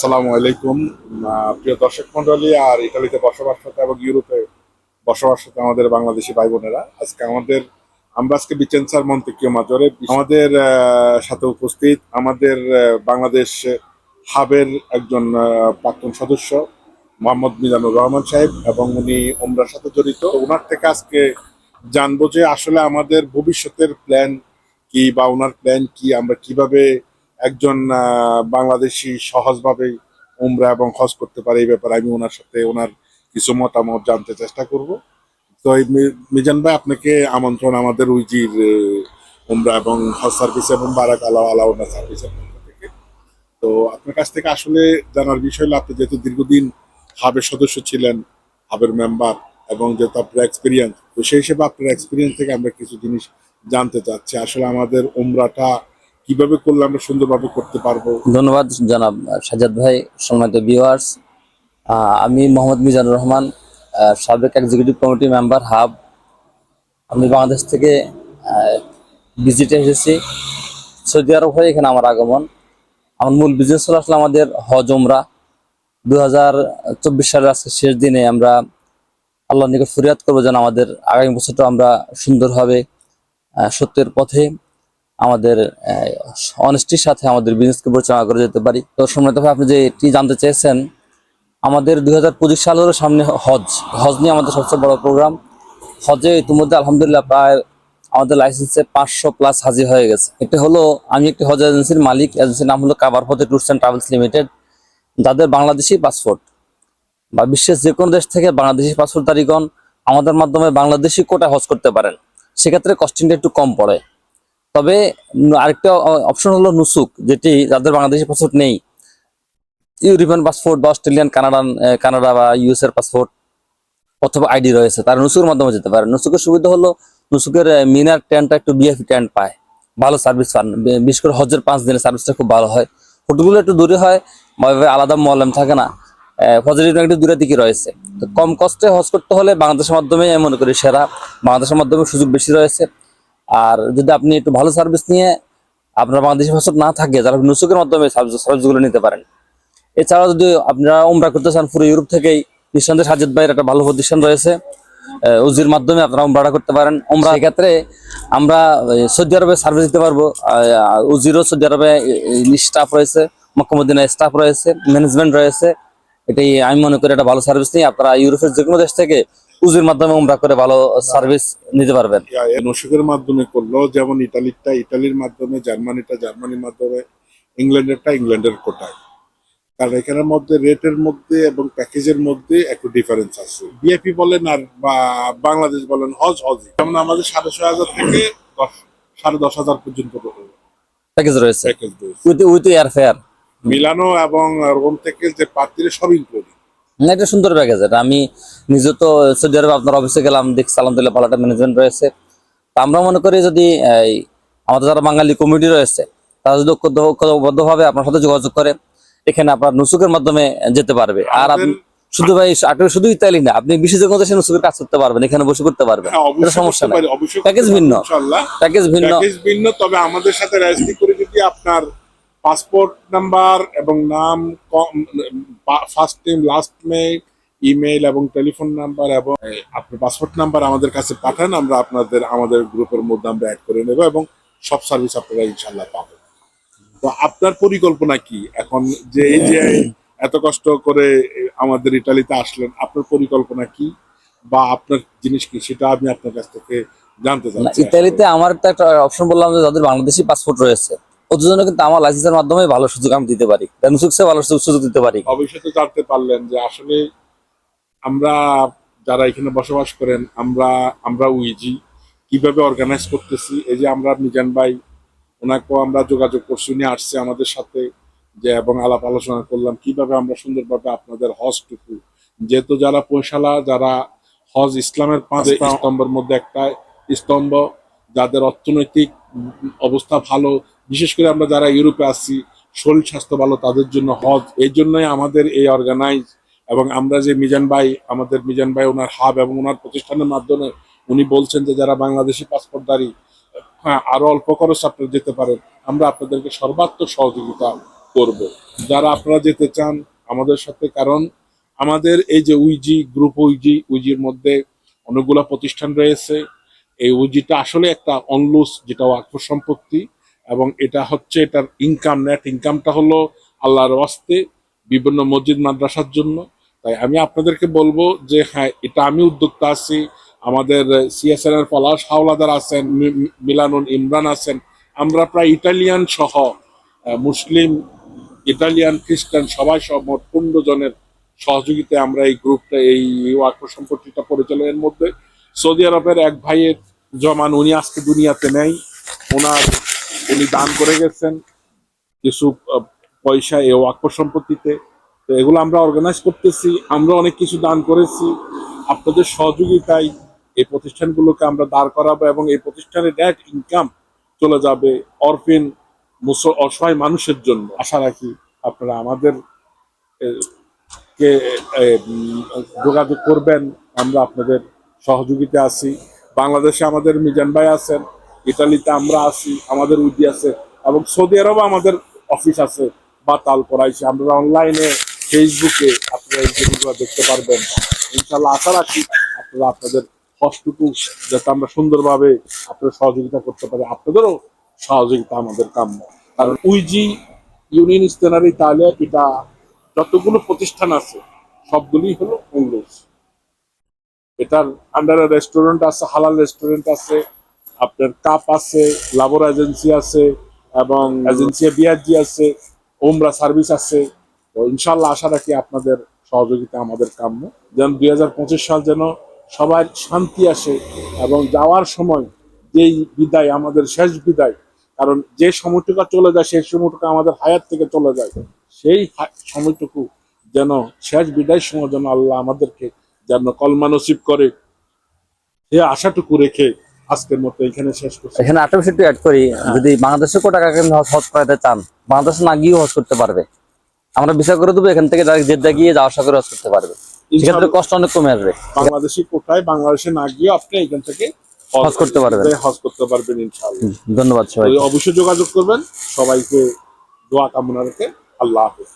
আসসালামু আলাইকুম প্রিয় দর্শক মন্ডলী আর ইটালিতে বসবাসরত এবং ইউরোপে বসবাসরত আমাদের বাংলাদেশি ভাই বোনেরা, আজকে আমাদের আমরা আজকে বিচেন্সার মন্ত্রিকীয় মাজরে আমাদের সাথে উপস্থিত আমাদের বাংলাদেশ হাবের একজন প্রাক্তন সদস্য, মোহাম্মদ মিজানুর রহমান সাহেব, এবং উনি ওমরার সাথে জড়িত। ওনার থেকে আজকে জানব যে আসলে আমাদের ভবিষ্যতের প্ল্যান কি বা ওনার প্ল্যান কি, আমরা কীভাবে একজন বাংলাদেশি সহজভাবে উমরা এবং হজ করতে পারে এই ব্যাপারে আমি ওনার সাথে ওনার কিছু মতামত জানতে চেষ্টা করব। তো মিজান ভাই, আপনাকে আমন্ত্রণ আমাদের উইজির উমরা এবং হজ সার্ভিস এবং বারাক আলা আলা ওনা সার্ভিসের পক্ষ থেকে। তো আপনার কাছ থেকে আসলে জানার বিষয় হলো, আপনি যেহেতু দীর্ঘদিন হাবের সদস্য ছিলেন, হাবের মেম্বার এবং যেহেতু আপনার এক্সপিরিয়েন্স তো সেই হিসেবে আপনার এক্সপিরিয়েন্স থেকে আমরা কিছু জিনিস জানতে চাচ্ছি। আসলে আমাদের উমরাটা কীভাবে করলে আমরা সুন্দরভাবে করতে পারব? ধন্যবাদ জনাব সাজাদ ভাই, সম্মানিত ভিউয়ার্স আমি মোহাম্মদ মিজানুর রহমান সাবেক এক্সিকিউটিভ কমিটি মেম্বার হাব আমি বাংলাদেশ থেকে ভিজিটে এসেছি। সৌদি আরব হয়ে এখানে আমার আগমন। আমার মূল বিজনেস হলো আসলে আমাদের হজ ওমরা দু হাজার চব্বিশ সালের আজকে শেষ দিনে আমরা আল্লাহ নিকট ফরিয়াদ করব যেন আমাদের আগামী বছরটা আমরা সুন্দরভাবে সত্যের পথে। আমাদের অনেস্টির সাথে আমাদের বিজনেসকে পরিচালনা করে যেতে পারি। তো সম্মানিত আপনি যে এটি জানতে চেয়েছেন, আমাদের দুই হাজার পঁচিশ সালেরও সামনে হজ। হজ নিয়ে আমাদের সবচেয়ে বড় প্রোগ্রাম হজে ইতিমধ্যে আলহামদুলিল্লাহ প্রায় আমাদের লাইসেন্সে পাঁচশো প্লাস হাজির হয়ে গেছে। এটা হলো, আমি একটি হজ এজেন্সির মালিক এজেন্সির নাম হলো কাবার হতে ট্যুরস অ্যান্ড ট্রাভেলস লিমিটেড যাদের বাংলাদেশি পাসপোর্ট বা বিশ্বের যে কোনো দেশ থেকে বাংলাদেশি পাসপোর্টধারীগণ আমাদের মাধ্যমে বাংলাদেশি কোটা হজ করতে পারেন। সেক্ষেত্রে কস্টিংটা একটু কম পড়ে। তবে আরেকটা অপশন হলো নুসুক, যেটি যাদের বাংলাদেশি পাসপোর্ট নেই। ইউরোপিয়ান পাসপোর্ট বা অস্ট্রেলিয়ান কানাডান কানাডা বা ইউএস এর পাসপোর্ট অথবা আইডি রয়েছে, তারা নুসুকের মাধ্যমে যেতে পারে। নুসুকের সুবিধা হলো নুসুকের মিনার ট্যান্টটা একটু বিএফি ট্যান্ট পায়, ভালো সার্ভিস পান। বিশেষ করে হজের পাঁচ দিনের সার্ভিসটা খুব ভালো হয়। হোটেলগুলো একটু দূরে হয় আলাদা মলম থাকে না। হজের একটু দূরের দিকে রয়েছে। কম কষ্টে হজ করতে হলে বাংলাদেশের মাধ্যমে আমি মনে করি সেরা, বাংলাদেশের মাধ্যমে সুযোগ বেশি রয়েছে। আর যদি আপনি একটু ভালো সার্ভিস নিয়ে আপনার বাংলাদেশি পাসপোর্ট না থাকে তাহলে নুসুকের মাধ্যমে সার্ভিসগুলো নিতে পারেন। এছাড়াও যদি আপনারা উমরা করতে চান পুরো ইউরোপ থেকেই নিঃসন্দেহে সাজেদ ভাইয়ের একটা ভালো প্রতিষ্ঠান রয়েছে। উজির মাধ্যমে আপনারা উমরাটা করতে পারেন। উমরা ক্ষেত্রে আমরা সৌদি আরবে সার্ভিস দিতে পারব। উজিরও সৌদি আরবে স্টাফ রয়েছে মক্কামুদ্দিনের স্টাফ রয়েছে ম্যানেজমেন্ট রয়েছে। এটাই আমি মনে করি একটা ভালো সার্ভিস নিয়ে আপনারা ইউরোপের যে কোনো দেশ থেকে উজির মাধ্যমে উমরা করে ভালো সার্ভিস নিতে পারবেন। নসুকের মাধ্যমে করল যেমন ইটালিরটা ইটালির মাধ্যমে জার্মানিটা জার্মানির মাধ্যমে ইংল্যান্ডেরটা ইংল্যান্ডের কোটায়। কারণ এখানের মধ্যে রেটের মধ্যে এবং প্যাকেজের মধ্যে একটু ডিফারেন্স আছে। বিএপি বলেন আর বা বাংলাদেশ বলেন হজ হজ যেমন আমাদের সাড়ে ছয় হাজার থেকে সাড়ে দশ হাজার পর্যন্ত প্যাকেজ রয়েছে। প্যাকেজ রয়েছে। উইথ উইথ এয়ার ফেয়ার মিলানো এবং রোম থেকে যে পাত্রীরা সব ইনক্লুডিং এটা সুন্দর প্যাকেজ এটা আমি নিজে তো সৌদি আরবে আপনার অফিসে গেলাম দেখছি আলহামদুলিল্লাহ ভালো একটা ম্যানেজমেন্ট রয়েছে। তা আমরা মনে করি যদি এই, আমাদের যারা বাঙালি কমিটি রয়েছে তারা যদি ঐক্যবদ্ধভাবে আপনার সাথে যোগাযোগ করে এখানে আপনার নুসুকের মাধ্যমে যেতে পারবে। আর আপনি শুধু ভাই আপনি শুধু ইতালি না আপনি বিশেষ কোনো দেশে নুসুকের কাজ করতে পারবেন এখানে বসে করতে পারবেন। হ্যাঁ, এটা সমস্যা নাই। প্যাকেজ ভিন্ন। প্যাকেজ ভিন্ন। ভিন্ন তবে আমাদের সাথে রেজিস্ট্রি করে যদি আপনার পাসপোর্ট নাম্বার এবং নাম first name last name email এবং টেলিফোন নাম্বার এবং আপনার পাসপোর্ট নাম্বার আমাদের কাছে পাঠান, আমরা আপনাদের, আমাদের গ্রুপের মধ্যে আমরা অ্যাড করে নেব এবং সব সার্ভিস আপনারা ইনশাল্লাহ পাবেন। তো আপনার পরিকল্পনা কি? এখন যে এই যে এত কষ্ট করে আমাদের ইটালিতে আসলেন, আপনার পরিকল্পনা কি? বা আপনার জিনিস কি? সেটা আমি আপনার কাছ থেকে জানতে চাচ্ছি। ইতালিতে আমার তো একটা অপশন বললাম যে যাদের বাংলাদেশি পাসপোর্ট রয়েছে ওদের জন্য কিন্তু আমার লাইসেন্সের মাধ্যমে ভালো সুযোগ আমি দিতে পারি। নুসুক ভালো সুযোগ সুযোগ দিতে পারি। ভবিষ্যতে জানতে পারলেন যে আসলে আমরা যারা এখানে বসবাস করেন আমরা আমরা উইজি কীভাবে অর্গানাইজ করতেছি? এই যে আমরা মিজান ভাই ওনাকেও আমরা যোগাযোগ করছি উনি আসছে আমাদের সাথে যে এবং আলাপ আলোচনা করলাম কীভাবে আমরা সুন্দরভাবে আপনাদের হজটুকু যেহেতু যারা পয়সালা যারা হজ ইসলামের পাঁচ স্তম্ভের মধ্যে একটা স্তম্ভ যাদের অর্থনৈতিক অবস্থা ভালো বিশেষ করে আমরা যারা ইউরোপে আসছি শরীর স্বাস্থ্য ভালো, তাদের জন্য হজ এই জন্যই আমাদের এই অর্গানাইজ এবং আমরা যে মিজান ভাই, আমাদের মিজান ভাই ওনার হাব এবং ওনার প্রতিষ্ঠানের মাধ্যমে উনি বলছেন যে যারা বাংলাদেশি পাসপোর্টধারী হ্যাঁ আরও অল্প খরচ আপনারা যেতে পারেন। আমরা আপনাদেরকে সর্বাত্মক সহযোগিতা করব। যারা আপনারা যেতে চান, আমাদের সাথে, কারণ আমাদের এই যে উইজি গ্রুপ উইজি উইজির মধ্যে অনেকগুলো প্রতিষ্ঠান রয়েছে। এই উইজিটা আসলে একটা অনলুস যেটা ওয়াকফ সম্পত্তি। এবং এটা হচ্ছে এটার ইনকাম নেট ইনকামটা হলো আল্লাহর ওয়াস্তে বিভিন্ন মসজিদ, মাদ্রাসার জন্য। তাই আমি আপনাদেরকে বলব যে হ্যাঁ এটা আমি উদ্যোক্তা আছি। আমাদের সিএসএন এর পলাশ হাওলাদার আছেন মিলানুল ইমরান আছেন। আমরা প্রায় ইটালিয়ান সহ মুসলিম, ইটালিয়ান, খ্রিস্টান সবাই সহ মোট পনেরো জনের সহযোগিতায় আমরা এই গ্রুপটা, এই ওয়াক্ফ সম্পত্তিটা পরিচালনের মধ্যে সৌদি আরবের এক ভাইয়ের জমান, উনি আজকে দুনিয়াতে নেই। ওনার উনি দান করে গেছেন কিছু পয়সা এ ওয়াক্ফ সম্পত্তিতে। তো এগুলো আমরা অর্গানাইজ করতেছি, আমরা অনেক কিছু দান করেছি। আপনাদের সহযোগিতায় এই প্রতিষ্ঠানগুলোকে আমরা দাঁড় করাবো এবং এই প্রতিষ্ঠানের নেট ইনকাম চলে যাবে অরফিন মুস, অসহায় মানুষের জন্য। আশা রাখি আপনারা আমাদের কে যোগাযোগ করবেন, আমরা আপনাদের সহযোগিতা আছি। বাংলাদেশে আমাদের মিজান ভাই আছেন। ইটালিতে আমরা আছি, আমাদের উদ্দি আছে, এবং সৌদি আরবে আমাদের অফিস আছে, বা তাল করাইছে আমরা অনলাইনে ফেসবুকে আপনারা এই জিনিসগুলো দেখতে পারবেন। ইনশাল্লাহ আশা রাখি আপনারা আপনাদের কষ্টটুকু যাতে আমরা সুন্দরভাবে আপনাদের সহযোগিতা করতে পারি। আপনাদেরও সহযোগিতা আমাদের কাম্য। কারণ উইজি ইউনিয়ন ইস্তেনারি তাহলে এটা যতগুলো প্রতিষ্ঠান আছে, সবগুলোই হলো ইংলিশ এটার আন্ডারে রেস্টুরেন্ট আছে, হালাল রেস্টুরেন্ট আছে আপনার কাপ আছে লাবর এজেন্সি আছে, এবং এজেন্সি বিআরজি আছে ওমরা সার্ভিস আছে। তো ইনশাল্লাহ আশা রাখি আপনাদের সহযোগিতা আমাদের কাম্য। যেন দুই হাজার পঁচিশ সাল যেন সবার শান্তি আসে এবং যাওয়ার সময় যেই বিদায়, আমাদের শেষ বিদায়, কারণ যে সময়টুকু চলে যায়, সেই সময়টুকু আমাদের হায়াত থেকে চলে যায়। সেই সময়টুকু যেন শেষ বিদায় সময় যেন আল্লাহ আমাদেরকে যেন কলমা নসিব করে, সে আশাটুকু রেখে আজকের মতো এখানে শেষ করছি। এখানে আরেকটা একটু অ্যাড করি যদি বাংলাদেশে কোটি টাকা কেন হজ হজ করাতে চান বাংলাদেশে না গিয়েও হজ করতে পারবে। আমরা বিচার করে দেবো এখান থেকে ডাইরেক্ট জেদ্দা গিয়ে যাওয়া আসা করে হজ করতে পারবে। সেক্ষেত্রে কষ্ট অনেক কমে আসবে। বাংলাদেশি কোটায় বাংলাদেশে না গিয়ে আপনি এখান থেকে হজ করতে পারবেন। হজ করতে পারবেন ইনশাআল্লাহ। ধন্যবাদ সবাই অবশ্যই যোগাযোগ করবেন। সবাইকে দোয়া কামনা রেখে আল্লাহ হাফেজ।